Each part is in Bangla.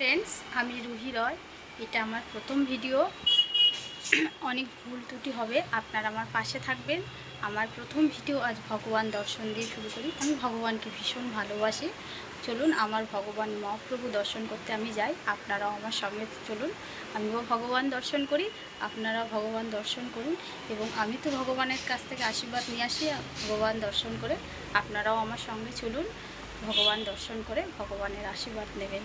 ফ্রেন্ডস আমি রুহি রয়। এটা আমার প্রথম ভিডিও অনেক ভুল ত্রুটি হবে, আপনারা আমার পাশে থাকবেন। আমার প্রথম ভিডিও আজ ভগবান দর্শন দিয়ে শুরু করি। আমি ভগবানকে ভীষণ ভালোবাসি। চলুন, আমার ভগবান মহাপ্রভু দর্শন করতে আমি যাই। আপনারাও আমার সঙ্গে চলুন। আমিও ভগবান দর্শন করি, আপনারাও ভগবান দর্শন করুন। এবং আমি তো ভগবানের কাছ থেকে আশীর্বাদ নিয়ে আসি, ভগবান দর্শন করে আপনারাও আমার সঙ্গে চলুন। ভগবান দর্শন করে ভগবানের আশীর্বাদ নেবেন।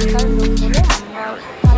i Hello, hello, hello.